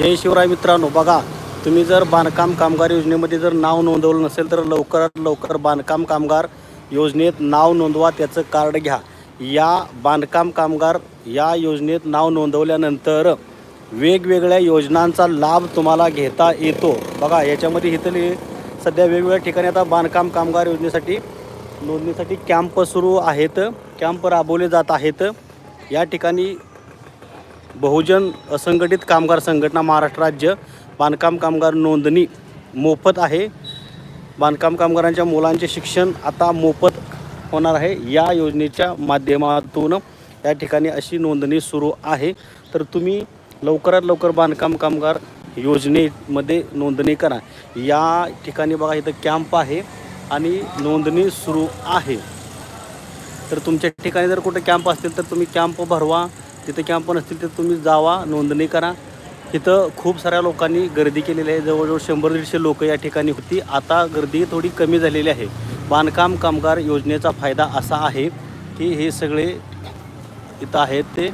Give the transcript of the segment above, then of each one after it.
जय शिवराय मित्रांनो बघा तुम्ही जर बांधकाम कामगार योजनेमध्ये जर नाव नोंदवलं नसेल तर लवकरात लवकर बांधकाम कामगार योजनेत नाव नोंदवा त्याचं कार्ड घ्या. या बांधकाम कामगार या योजनेत नाव नोंदवल्यानंतर वेगवेगळ्या योजनांचा लाभ तुम्हाला घेता येतो. बघा याच्यामध्ये इथले सध्या वेगवेगळ्या ठिकाणी आता बांधकाम कामगार योजनेसाठी नोंदणीसाठी कॅम्प सुरू आहेत कॅम्प राबवले जात आहेत. या ठिकाणी बहुजन असंघटित कामगार संघटना महाराष्ट्र राज्य बांधकाम कामगार नोंदणी मोफत आहे. बांधकाम कामगारांच्या मुलांचे शिक्षण आता मोफत होणार आहे. या योजनेच्या माध्यमातून या ठिकाणी अशी नोंदणी सुरू आहे. तर तुम्ही लवकरात लवकर बांधकाम कामगार योजनेमध्ये नोंदणी करा. या ठिकाणी बघा इथं कॅम्प आहे आणि नोंदणी सुरू आहे. तर तुमच्या ठिकाणी जर कुठे कॅम्प असतील तर तुम्ही कॅम्प भरवा. तिथे कॅम्प पण असतील तिथं तुम्ही जावा नोंदणी करा. तिथं खूप साऱ्या लोकांनी गर्दी केलेली आहे. जवळजवळ शंभर दीडशे लोक या ठिकाणी होती. आता गर्दी थोडी कमी झालेली आहे. बांधकाम कामगार योजनेचा फायदा असा आहे की हे सगळे इथं आहेत ते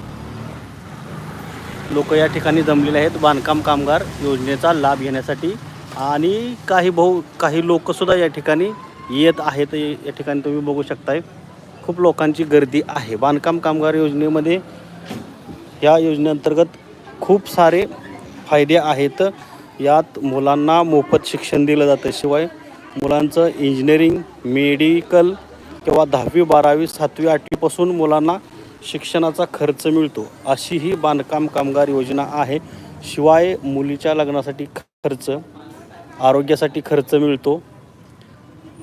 लोक या ठिकाणी जमलेले आहेत. बांधकाम कामगार योजनेचा लाभ घेण्यासाठी. आणि काही भाऊ काही लोकसुद्धा या ठिकाणी येत आहेत. या ठिकाणी तुम्ही बघू शकताय. खूप लोकांची गर्दी आहे. बांधकाम कामगार योजनेमध्ये या योजनेअंतर्गत खूप सारे फायदे आहेत. यात मुलांना मोफत शिक्षण दिलं जातं. शिवाय मुलांचं इंजिनिअरिंग मेडिकल किंवा दहावी बारावी सातवी आठवीपासून मुलांना शिक्षणाचा खर्च मिळतो. अशी ही बांधकाम कामगार योजना आहे. शिवाय मुलीच्या लग्नासाठी खर्च आरोग्यासाठी खर्च मिळतो.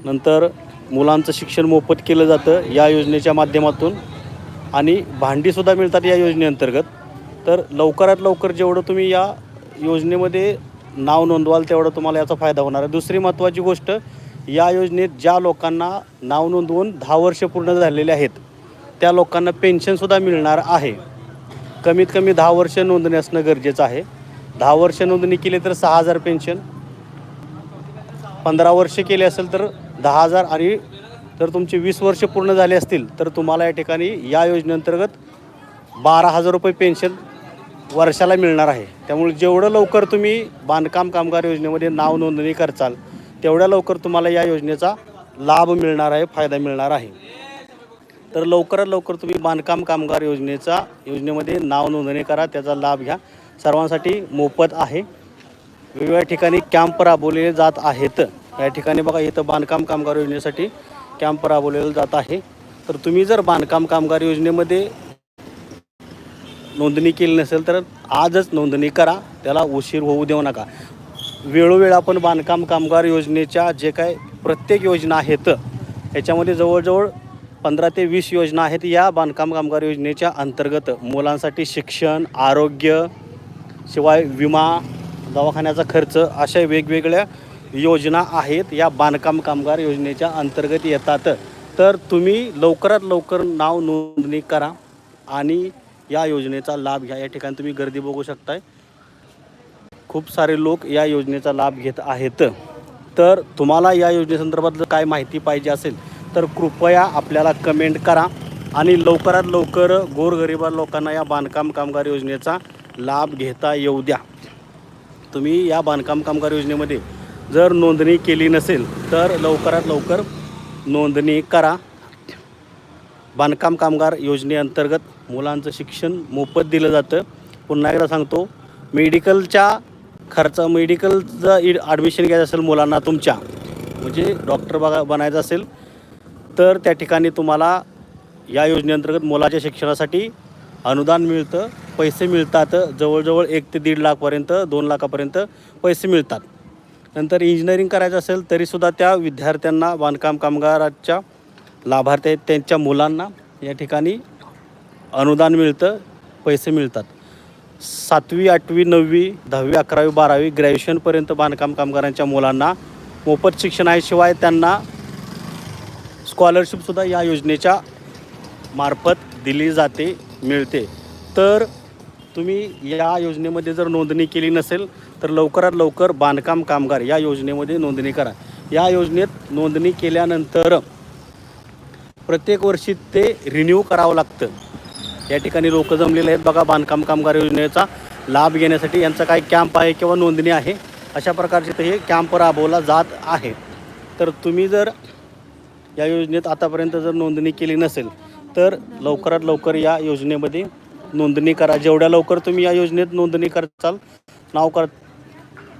नंतर मुलांचं शिक्षण मोफत केलं जातं. या योजनेच्या माध्यमातून आणि भांडीसुद्धा मिळतात या योजनेअंतर्गत. तर लवकरात लवकर जेवढं तुम्ही या योजनेमध्ये नाव नोंदवाल तेवढं तुम्हाला याचा फायदा होणार आहे. दुसरी महत्त्वाची गोष्ट या योजनेत ज्या लोकांना नाव नोंदवून दहा वर्ष पूर्ण झालेले आहेत त्या लोकांना पेन्शनसुद्धा मिळणार आहे. कमीत कमी दहा वर्ष नोंदणी असणं गरजेचं आहे. दहा वर्ष नोंदणी केली तर सहा हजार पेन्शन. पंधरा वर्ष केले असेल तर दहा हजार आणि जर तुमचे वीस वर्ष पूर्ण झाले असतील तर तुम्हाला या ठिकाणी या योजनेअंतर्गत बारा हजार रुपये पेन्शन वर्षाला मिळणार आहे. त्यामुळे जेवढं लवकर तुम्ही बांधकाम कामगार योजनेमध्ये नाव नोंदणी करचाल तेवढ्या लवकर तुम्हाला या योजनेचा लाभ मिळणार आहे फायदा मिळणार आहे. तर लवकरात लवकर तुम्ही बांधकाम कामगार योजनेचा योजनेमध्ये नाव नोंदणी करा त्याचा लाभ घ्या. सर्वांसाठी मोफत आहे. वेगवेगळ्या ठिकाणी कॅम्प राबवले जात आहेत. या ठिकाणी बघा इथं बांधकाम कामगार योजनेसाठी कॅम्प राबवलेलं जात आहे. तर तुम्ही जर बांधकाम कामगार योजनेमध्ये नोंदणी केली नसेल तर आजच नोंदणी करा. त्याला उशीर होऊ देऊ नका. वेळोवेळ आपण बांधकाम कामगार योजनेच्या जे काय प्रत्येक योजना आहेत याच्यामध्ये जवळजवळ पंधरा ते वीस योजना आहेत या बांधकाम कामगार योजनेच्या अंतर्गत. मुलांसाठी शिक्षण आरोग्य शिवाय विमा दवाखान्याचा खर्च अशा वेगवेगळ्या योजना आहेत या बांधकाम कामगार योजनेच्या अंतर्गत येतात. तर तुम्ही लवकरात लवकर नाव नोंदणी करा आणि या योजनेचा लाभ घ्या. या ठिकाणी तुम्ही गर्दी बघू शकताय. खूप सारे लोक या योजनेचा लाभ घेत आहेत. तर तुम्हाला या योजनेसंदर्भात काय माहिती पाहिजे असेल तर कृपया आपल्याला कमेंट करा आणि लवकरात लवकर गोरगरिबा लोकांना या बांधकाम कामगार योजनेचा लाभ घेता येऊ द्या. तुम्ही या बांधकाम कामगार योजनेमध्ये जर नोंदणी केली नसेल तर लवकरात लवकर नोंदणी करा. बांधकाम कामगार योजनेअंतर्गत मुलांचं शिक्षण मोफत दिलं जातं. पुन्हा एकदा सांगतो मेडिकलच्या खर्च मेडिकलचं इड ॲडमिशन घ्यायचं असेल मुलांना तुमच्या म्हणजे डॉक्टर बघा बनायचं असेल तर त्या ठिकाणी तुम्हाला या योजनेअंतर्गत मुलाच्या शिक्षणासाठी अनुदान मिळतं पैसे मिळतात. जवळजवळ एक ते दीड लाखपर्यंत दोन लाखापर्यंत पैसे मिळतात. नंतर इंजिनिअरिंग करायचं असेल तरीसुद्धा त्या विद्यार्थ्यांना बांधकाम कामगाराच्या लाभार्थी आहेत त्यांच्या मुलांना या ठिकाणी अनुदान मिळतं पैसे मिळतात. सातवी आठवी नववी दहावी अकरावी बारावी ग्रॅज्युएशनपर्यंत बांधकाम कामगारांच्या मुलांना मोफत शिक्षण आहे. शिवाय त्यांना स्कॉलरशिपसुद्धा या योजनेच्या मार्फत दिली जाते मिळते. तर तुम्ही या योजनेमध्ये जर नोंदणी केली नसेल तर लवकरात लवकर बांधकाम कामगार या योजनेमध्ये नोंदणी करा. या योजनेत नोंदणी केल्यानंतर प्रत्येक वर्षी ते रिन्यू करावं लागतं. या ठिकाणी लोक जमलेले आहेत बघा बांधकाम कामगार योजनेचा लाभ घेण्यासाठी यांचा काही कॅम्प आहे किंवा नोंदणी आहे? अशा प्रकारचे ते हे कॅम्प राबवला जात आहे. तर तुम्ही जर या योजनेत आतापर्यंत जर नोंदणी केली नसेल तर लवकरात लवकर या योजनेमध्ये नोंदणी करा. जेवढ्या लवकर तुम्ही या योजनेत नोंदणी करताल नाव कर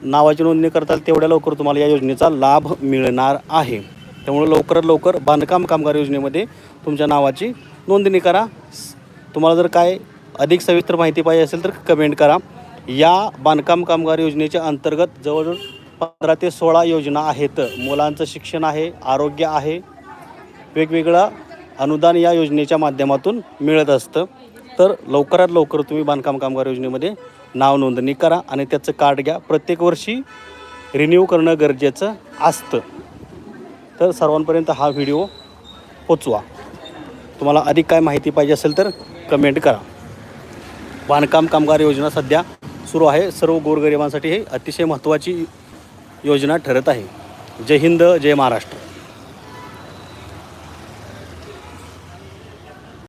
नावाची नोंदणी करताल तेवढ्या लवकर तुम्हाला या योजनेचा लाभ मिळणार आहे. त्यामुळे लवकरात लवकर बांधकाम कामगार योजनेमध्ये तुमच्या नावाची नोंदणी करा. तुम्हाला जर काय अधिक सविस्तर माहिती पाहिजे असेल तर कमेंट करा. या बांधकाम कामगार योजनेच्या अंतर्गत जवळजवळ पंधरा ते सोळा योजना आहेत. मुलांचं शिक्षण आहे आरोग्य आहे. वेगवेगळं अनुदान या योजनेच्या माध्यमातून मिळत असतं. तर लवकरात लवकर तुम्ही बांधकाम कामगार योजनेमध्ये नाव नोंदणी करा आणि त्याचं कार्ड घ्या. प्रत्येक वर्षी रिन्यू करणं गरजेचं असतं. तर सर्वांपर्यंत हा व्हिडिओ पोचवा. तुम्हाला अधिक काय माहिती पाहिजे असेल तर कमेंट करा. बांधकाम कामगार योजना सध्या सुरू आहे. सर्व गोरगरिबांसाठी हे अतिशय महत्त्वाची योजना ठरत आहे. जय हिंद जय महाराष्ट्र.